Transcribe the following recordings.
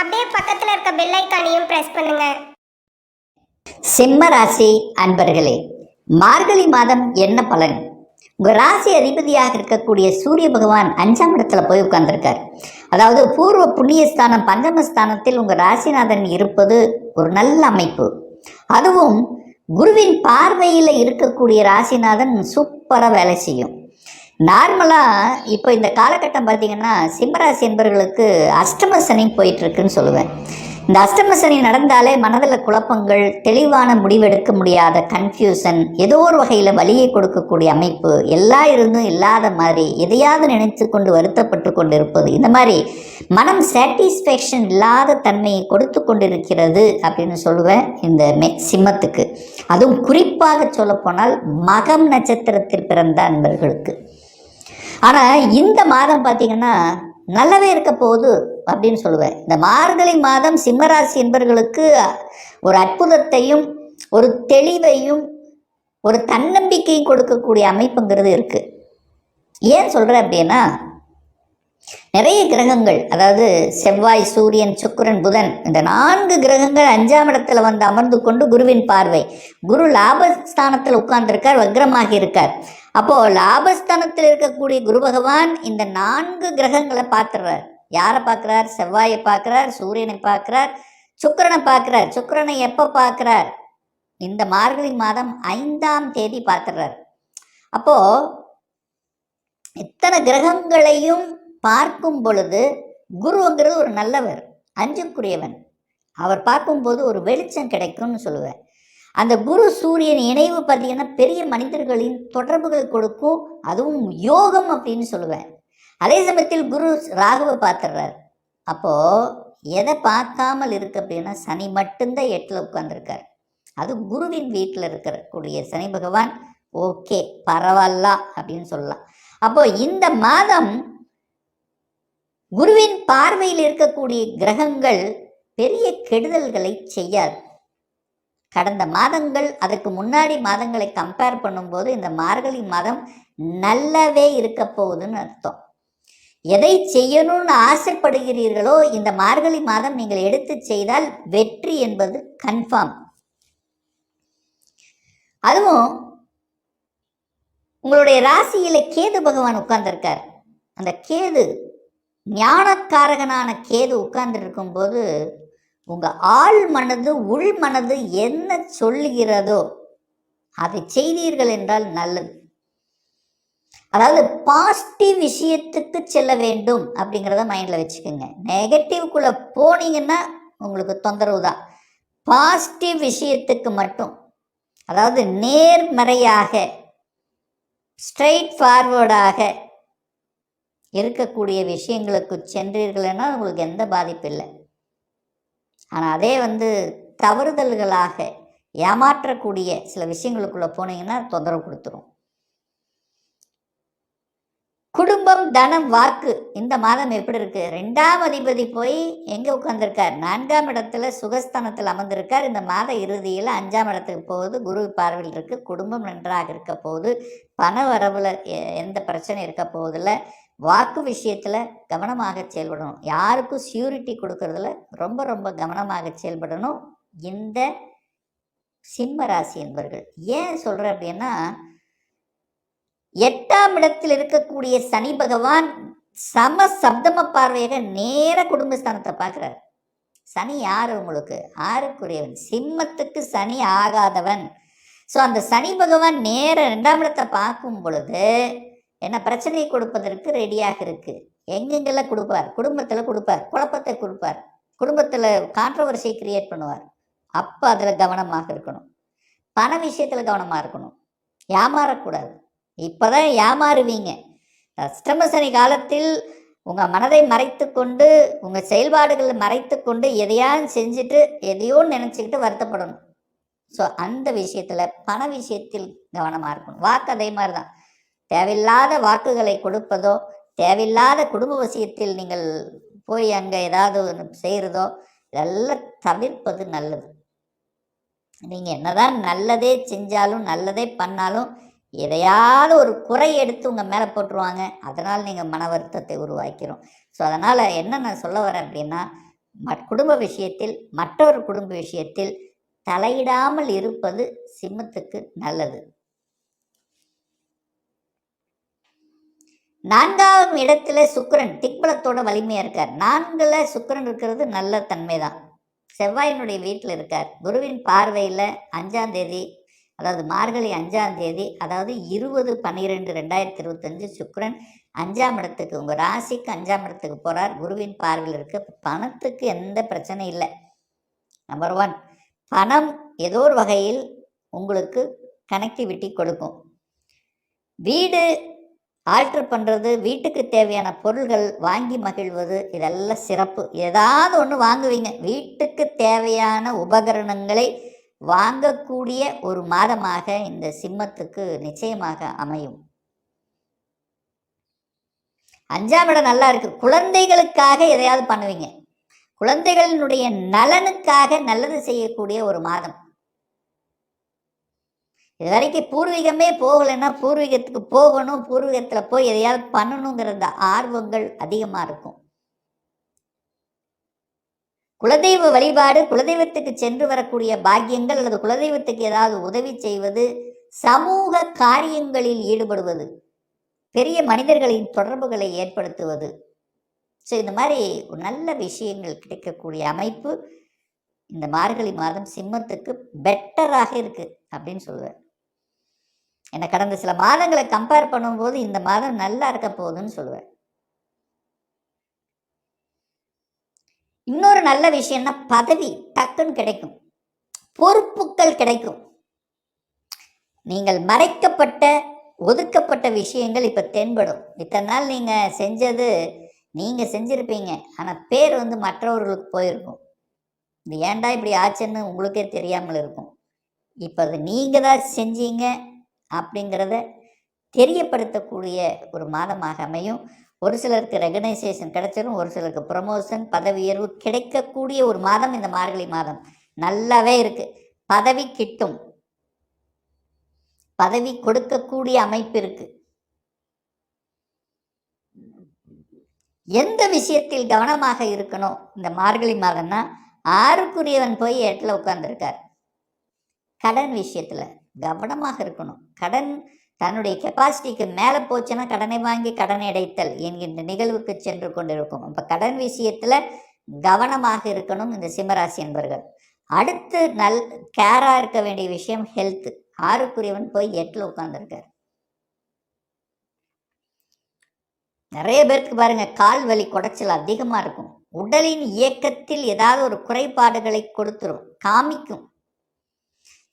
அப்படியே பக்கத்துல இருக்க பெல் ஐக்கானையும் பிரஸ் பண்ணுங்க. சிம்ம ராசி அன்பர்களே மார்கழி மாதம் என்ன பலன்? உங்கள் ராசி அதிபதியாக இருக்கக்கூடிய சூரிய பகவான் அஞ்சாம் இடத்துல போய் உட்கார்ந்துருக்கார். அதாவது பூர்வ புண்ணியஸ்தானம் பஞ்சமஸ்தானத்தில் உங்கள் ராசிநாதன் இருப்பது ஒரு நல்ல அமைப்பு. அதுவும் குருவின் பார்வையில் இருக்கக்கூடிய ராசிநாதன் சூப்பராக வேலை செய்யும். நார்மலாக இப்போ இந்த காலகட்டம் பார்த்தீங்கன்னா சிம்மராசி என்பவர்களுக்கு அஷ்டம சனி போயிட்டுருக்குன்னு சொல்லுவேன். இந்த அஷ்டம சனி நடந்தாலே மனதில் குழப்பங்கள் தெளிவான முடிவெடுக்க முடியாத கன்ஃபியூசன் ஏதோ ஒரு வகையில் வலியை கொடுக்கக்கூடிய அமைப்பு எல்லா இருந்தும் இல்லாத மாதிரி எதையாவது நினைத்து கொண்டு வருத்தப்பட்டு கொண்டு இருப்பது இந்த மாதிரி மனம் சாட்டிஸ்ஃபேக்ஷன் இல்லாத தன்மையை கொடுத்து கொண்டிருக்கிறது அப்படின்னு சொல்லுவேன் இந்த மெ சிம்மத்துக்கு. அதுவும் குறிப்பாக சொல்லப்போனால் மகம் நட்சத்திரத்தில் பிறந்த அன்பர்களுக்கு. ஆனால் இந்த மாதம் பார்த்தீங்கன்னா நல்லாவே இருக்க போகுது அப்படின்னு சொல்லுவேன். இந்த மார்கழி மாதம் சிம்மராசி என்பவர்களுக்கு ஒரு அற்புதத்தையும் ஒரு தெளிவையும் ஒரு தன்னம்பிக்கையும் கொடுக்கக்கூடிய அமைப்புங்கிறது இருக்குது ஏன் சொல்கிறேன் அப்படின்னா நிறைய கிரகங்கள் அதாவது செவ்வாய் சூரியன் சுக்கரன் புதன் இந்த நான்கு கிரகங்கள் அஞ்சாம் இடத்துல வந்து அமர்ந்து கொண்டு குருவின் பார்வை. குரு லாபஸ்தானத்தில் உட்கார்ந்திருக்கார் வக்ரமாகி இருக்கார். அப்போ லாபஸ்தானத்தில் இருக்கக்கூடிய குரு பகவான் இந்த நான்கு கிரகங்களை பார்த்துடுறார் யாரை பார்க்குறார்? செவ்வாயை பார்க்குறார் சூரியனை பார்க்குறார் சுக்கிரனை பார்க்குறார். சுக்கரனை எப்போ பார்க்குறார்? இந்த மார்கழி மாதம் ஐந்தாம் தேதி பார்த்துடுறார் அப்போ இத்தனை கிரகங்களையும் பார்க்கும் பொழுது குருங்கிறது ஒரு நல்லவர் அஞ்சுக்குரியவன் அவர் பார்க்கும்போது ஒரு வெளிச்சம் கிடைக்கும்னு சொல்லுவேன். அந்த குரு சூரியன் இணைவு பார்த்தீங்கன்னா பெரிய மனிதர்களின் தொடர்புகள் கொடுக்கும். அதுவும் யோகம் அப்படின்னு சொல்லுவேன். அதே சமயத்தில் குரு ராகுவை பார்த்துடுறார். அப்போது எதை பார்க்காமல் இருக்கு அப்படின்னா சனி மட்டும்தான் எட்டில் உட்காந்துருக்கார் அது குருவின் வீட்டில் இருக்கக்கூடிய சனி பகவான் ஓகே பரவாயில்ல அப்படின்னு சொல்லலாம். அப்போ இந்த மாதம் குருவின் பார்வையில் இருக்கக்கூடிய கிரகங்கள் பெரிய கெடுதல்களை செய்யாது. கடந்த மாதங்கள் அதற்கு முன்னாடி மாதங்களை கம்பேர் பண்ணும்போது இந்த மார்கழி மாதம் நல்லாவே இருக்க போகுதுன்னு அர்த்தம். எதை செய்யணும்னு ஆசைப்படுகிறீர்களோ இந்த மார்கழி மாதம் நீங்கள் எடுத்து செய்தால் வெற்றி என்பது கன்ஃபார்ம் அதுவும் உங்களுடைய ராசியில கேது பகவான் உட்கார்ந்துருக்கார். அந்த கேது ஞானக்காரகனான கேது உட்கார்ந்து இருக்கும்போது உங்கள் ஆள் மனது உள் மனது என்ன சொல்லுகிறதோ அதை செய்தீர்கள் என்றால் நல்லது. அதாவது பாசிட்டிவ் விஷயத்துக்கு செல்ல வேண்டும் அப்படிங்கிறத மைண்டில் வச்சுக்கோங்க. நெகட்டிவ்குள்ளே போனீங்கன்னா உங்களுக்கு தொந்தரவு தான். பாசிட்டிவ் விஷயத்துக்கு மட்டும். அதாவது நேர்மறையாக ஸ்ட்ரைட் ஃபார்வர்டாக இருக்கக்கூடிய விஷயங்களுக்கு சென்றீர்கள்னால் உங்களுக்கு எந்த பாதிப்பு இல்லை. ஆனால் அதே வந்து தவறுதல்களாக ஏமாற்றக்கூடிய சில விஷயங்களுக்குள்ளே போனீங்கன்னா தொந்தரவு கொடுத்துரும். குடும்பம் தனம் வாக்கு இந்த மாதம் எப்படி இருக்கு? ரெண்டாம் அதிபதி போய் எங்கே உட்காந்துருக்கார் நான்காம் இடத்துல சுகஸ்தானத்தில் அமர்ந்திருக்கார். இந்த மாத இறுதியில் அஞ்சாம் இடத்துக்கு போகுது. குரு பார்வையில் இருக்கு. குடும்பம் நன்றாக இருக்க போகுது. பண வரவில் எந்த பிரச்சனை இருக்க போகுதில்ல வாக்கு விஷயத்தில் கவனமாக செயல்படணும். யாருக்கும் சியூரிட்டி கொடுக்கறதுல ரொம்ப ரொம்ப கவனமாக செயல்படணும். இந்த சிம்ம ராசி என்பவர்கள் ஏன் சொல்கிறேன் அப்படின்னா எட்டாம் இடத்தில் இருக்கக்கூடிய சனி பகவான் சம சப்தம பார்வையாக நேர குடும்பஸ்தானத்தை பார்க்குறார். சனி யார் உங்களுக்கு? ஆறுக்குரியவன். சிம்மத்துக்கு சனி ஆகாதவன். ஸோ அந்த சனி பகவான் நேர ரெண்டாம் இடத்தை பார்க்கும் பொழுது என்ன பிரச்சனையை கொடுப்பதற்கு ரெடியாக இருக்குது எங்கெங்கெல்லாம் கொடுப்பார்? குடும்பத்தில் கொடுப்பார். குழப்பத்தை கொடுப்பார். குடும்பத்தில் கான்ட்ரவர்சியை கிரியேட் பண்ணுவார். அப்போ அதில் கவனமாக இருக்கணும். பண விஷயத்தில் கவனமாக இருக்கணும். ஏமாறக்கூடாது. இப்போ தான் ஏமாறுவீங்க. அஷ்டமசனி காலத்தில் உங்கள் மனதை மறைத்து கொண்டு உங்கள் செயல்பாடுகளை மறைத்து கொண்டு எதையாவது செஞ்சுட்டு எதையோ நினச்சிக்கிட்டு வருத்தப்படணும். ஸோ அந்த விஷயத்தில் பண விஷயத்தில் கவனமாக இருக்கணும். வாக்கு அதே மாதிரி தான் தேவையில்லாத வாக்குகளை கொடுப்பதோ தேவையில்லாத குடும்ப விஷயத்தில் நீங்கள் போய் அங்கே ஏதாவது ஒன்று செய்கிறதோ இதெல்லாம் தவிர்ப்பது நல்லது. நீங்கள் என்னதான் நல்லதே செஞ்சாலும் நல்லதே பண்ணாலும் எதையாவது ஒரு குறை எடுத்து உங்கள் மேலே போட்டுருவாங்க. அதனால் நீங்கள் மன வருத்தத்தை உருவாக்கிறோம். ஸோ அதனால் என்ன நான் சொல்ல வரேன் அப்படின்னா ம- குடும்ப விஷயத்தில் மற்றொரு குடும்ப விஷயத்தில் தலையிடாமல் இருப்பது சிம்மத்துக்கு நல்லது. நான்காவது இடத்துல சுக்கிரன் திக்பலத்தோட வலிமையா இருக்கார். நான்குல சுக்கரன் இருக்கிறது நல்ல தன்மை தான் செவ்வாயினுடைய வீட்டில் இருக்கார். குருவின் பார்வையில் அஞ்சாம் தேதி அதாவது மார்கழி அஞ்சாம் தேதி அதாவது இருபது பன்னிரெண்டு ரெண்டாயிரத்தி இருபத்தஞ்சு சுக்கரன் அஞ்சாம் இடத்துக்கு உங்கள் ராசிக்கு அஞ்சாம் இடத்துக்கு போகிறார் குருவின் பார்வையில் இருக்கு. பணத்துக்கு எந்த பிரச்சனையும் இல்லை. நம்பர் ஒன் பணம் ஏதோ ஒரு வகையில் உங்களுக்கு கனெக்டிவிட்டி கொடுக்கும். வீடு ஆல்ட்ரு பண்ணுறது வீட்டுக்கு தேவையான பொருள்கள் வாங்கி மகிழ்வது இதெல்லாம் சிறப்பு. ஏதாவது ஒன்று வாங்குவீங்க. வீட்டுக்கு தேவையான உபகரணங்களை வாங்கக்கூடிய ஒரு மாதமாக இந்த சிம்மத்துக்கு நிச்சயமாக அமையும். அஞ்சாம் இடம் நல்லா இருக்கு. குழந்தைகளுக்காக எதையாவது பண்ணுவீங்க. குழந்தைகளினுடைய நலனுக்காக நல்லது செய்யக்கூடிய ஒரு மாதம். இது வரைக்கும் பூர்வீகமே போகலைன்னா பூர்வீகத்துக்கு போகணும் பூர்வீகத்தில் போய் எதையாவது பண்ணணுங்கிற அந்த ஆர்வங்கள் அதிகமாக இருக்கும். குலதெய்வ வழிபாடு குலதெய்வத்துக்கு சென்று வரக்கூடிய பாக்கியங்கள் அல்லது குலதெய்வத்துக்கு ஏதாவது உதவி செய்வது சமூக காரியங்களில் ஈடுபடுவது பெரிய மனிதர்களின் தொடர்புகளை ஏற்படுத்துவது. ஸோ இந்த மாதிரி ஒரு நல்ல விஷயங்கள் கிடைக்கக்கூடிய அமைப்பு இந்த மார்கழி மாதம் சிம்மத்துக்கு பெட்டராக இருக்குது அப்படின்னு சொல்லுவேன். என்னை கடந்த சில மாதங்களை கம்பேர் பண்ணும்போது இந்த மாதம் நல்லா இருக்க போகுதுன்னு சொல்லுவேன். இன்னொரு நல்ல விஷயம்னா பதவி டக்குன்னு கிடைக்கும். பொறுப்புகள் கிடைக்கும். நீங்கள் மறைக்கப்பட்ட ஒதுக்கப்பட்ட விஷயங்கள் இப்போ தென்படும். இத்தனை நாள் நீங்கள் செஞ்சது நீங்கள் செஞ்சுருப்பீங்க. ஆனால் பேர் வந்து மற்றவர்களுக்கு போயிருக்கும். இது ஏன்டா இப்படி ஆச்சுன்னு உங்களுக்கே தெரியாமல் இருக்கும். இப்போ அது நீங்கள் தான் செஞ்சீங்க அப்படிங்கிறத தெரியப்படுத்தக்கூடிய ஒரு மாதமாக அமையும். ஒரு சிலருக்கு ரெகனைசேஷன் கிடைச்சிடும் ஒரு சிலருக்கு ப்ரமோஷன் பதவி உயர்வு கிடைக்கக்கூடிய ஒரு மாதம் இந்த மார்கழி மாதம். நல்லாவே இருக்குது பதவி கிட்டும். பதவி கொடுக்கக்கூடிய அமைப்பு இருக்குது எந்த விஷயத்தில் கவனமாக இருக்கணும் இந்த மார்கழி மாதம்னா ஆறுக்குரியவன் போய் எட்டில் உட்காந்துருக்கார் கடன் விஷயத்தில். கவனமாக இருக்கணும். கடன் தன்னுடைய கெப்பாசிட்டிக்கு மேலே போச்சுன்னா கடனை வாங்கி கடன் அடைத்தல் என்கின்ற நிகழ்வுக்கு சென்று கொண்டிருக்கும். அப்போ கடன் விஷயத்தில் கவனமாக இருக்கணும் இந்த சிம்மராசி என்பர்கள். அடுத்து நல் கேராக இருக்க வேண்டிய விஷயம் ஹெல்த்து ஆறுக்குரியவன் போய் எட்டில் உட்காந்துருக்கார் நிறைய பேருக்கு பாருங்க கால் வலி குடைச்சல் அதிகமாக இருக்கும். உடலின் இயக்கத்தில் ஏதாவது ஒரு குறைபாடுகளை கொடுத்துரும். காமிக்கும்.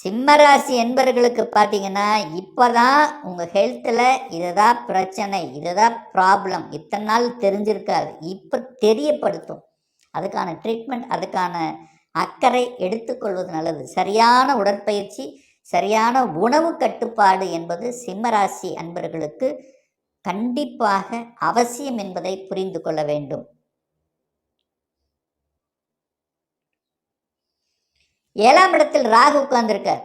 சிம்மராசி என்பர்களுக்கு பார்த்தீங்கன்னா இப்போ தான் உங்கள் ஹெல்த்தில் இதுதான் பிரச்சனை இதுதான் ப்ராப்ளம் இத்தனை நாள் தெரிஞ்சிருக்காது. இப்போ தெரியப்படுத்தும். அதுக்கான ட்ரீட்மெண்ட் அதுக்கான அக்கறை எடுத்துக்கொள்வது நல்லது. சரியான உடற்பயிற்சி சரியான உணவு கட்டுப்பாடு என்பது சிம்மராசி அன்பர்களுக்கு கண்டிப்பாக அவசியம் என்பதை புரிந்து கொள்ள வேண்டும். ஏழாம் இடத்தில் ராகு உட்கார்ந்திருக்கார்.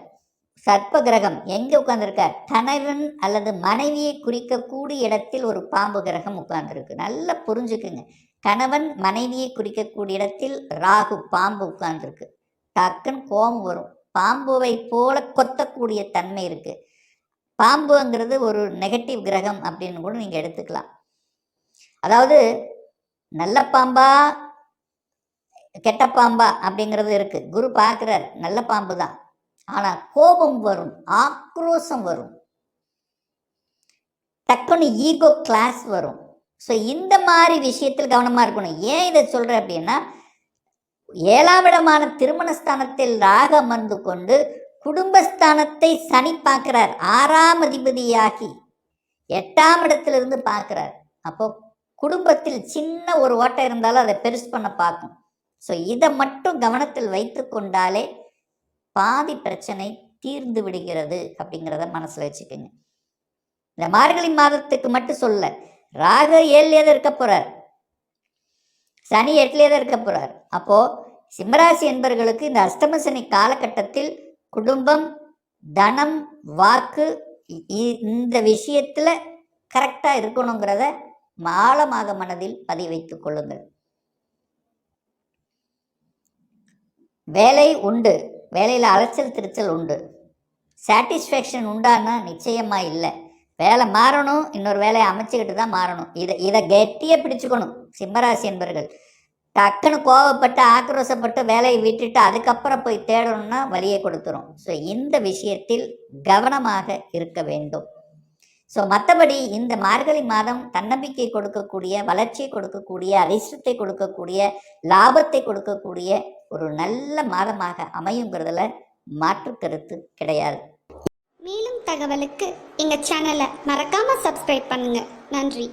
சர்ப்ப கிரகம் எங்கே உட்கார்ந்துருக்கார்? கணவன் அல்லது மனைவியை குறிக்கக்கூடிய இடத்தில் ஒரு பாம்பு கிரகம் உட்கார்ந்துருக்கு. நல்லா புரிஞ்சுக்குங்க. கணவன் மனைவியை குறிக்கக்கூடிய இடத்தில் ராகு பாம்பு உட்கார்ந்துருக்கு. டக்குன்னு கோபம் வரும். பாம்புவை போல கொத்தக்கூடிய தன்மை இருக்குது பாம்புங்கிறது ஒரு நெகட்டிவ் கிரகம் அப்படின்னு கூட நீங்கள் எடுத்துக்கலாம். அதாவது நல்ல பாம்பா கெட்ட பாம்பா அப்படிங்கிறது இருக்கு. குரு பார்க்குறார் நல்ல பாம்பு தான் ஆனால் கோபம் வரும் ஆக்ரோஷம் வரும். டக்குன்னு ஈகோ கிளாஸ் வரும். ஸோ இந்த மாதிரி விஷயத்தில் கவனமாக இருக்கணும். ஏன் இதை சொல்கிறேன் அப்படின்னா ஏழாம் இடமான திருமணஸ்தானத்தில் ராக அமர்ந்து கொண்டு குடும்பஸ்தானத்தை சனி பார்க்கிறார். ஆறாம் அதிபதியாகி எட்டாம் இடத்திலிருந்து பார்க்குறார். அப்போ குடும்பத்தில் சின்ன ஒரு ஓட்டை இருந்தாலும் அதை பெருசு பண்ண பார்க்கும். ஸோ இதை மட்டும் கவனத்தில் வைத்து கொண்டாலே பாதி பிரச்சனை தீர்ந்து விடுகிறது அப்படிங்கிறத மனசில் வச்சுக்கோங்க. இந்த மார்கழி மாதத்துக்கு மட்டும் சொல்ல ராக ஏழுலேயே தான் இருக்க போகிறார் சனி எட்டுலேயே தான் இருக்க போகிறார் அப்போது சிம்மராசி என்பவர்களுக்கு இந்த அஷ்டம சனி காலகட்டத்தில் குடும்பம் தனம் வாக்கு இந்த விஷயத்தில் கரெக்டாக இருக்கணுங்கிறத ஆழமாக மனதில் பதிய வைத்துக் கொள்ளுங்கள். வேலை உண்டு. வேலையில் அலைச்சல் திருச்சல் உண்டு. சாட்டிஸ்ஃபேக்ஷன் உண்டான்னா நிச்சயமாக இல்லை. வேலை மாறணும் இன்னொரு வேலையை அமைச்சுக்கிட்டு தான் மாறணும். இதை இதை கெட்டியாக பிடிச்சுக்கணும் சிம்மராசி என்பர்கள். டக்குன்னு கோவப்பட்டு ஆக்ரோஷப்பட்டு வேலையை விட்டுட்டு அதுக்கப்புறம் போய் தேடணும்னா வழியை கொடுத்துரும். ஸோ இந்த விஷயத்தில் கவனமாக இருக்க வேண்டும். ஸோ மற்றபடி இந்த மார்கழி மாதம் தன்னம்பிக்கை கொடுக்கக்கூடிய வளர்ச்சியை கொடுக்கக்கூடிய அதிர்ஷ்டத்தை கொடுக்கக்கூடிய லாபத்தை கொடுக்கக்கூடிய ஒரு நல்ல மாதமாக அமையுங்கிறதுல மாற்று கருத்து கிடையாது. மேலும் தகவலுக்கு எங்கள் சேனலை மறக்காமல் சப்ஸ்கிரைப் பண்ணுங்கள் நன்றி.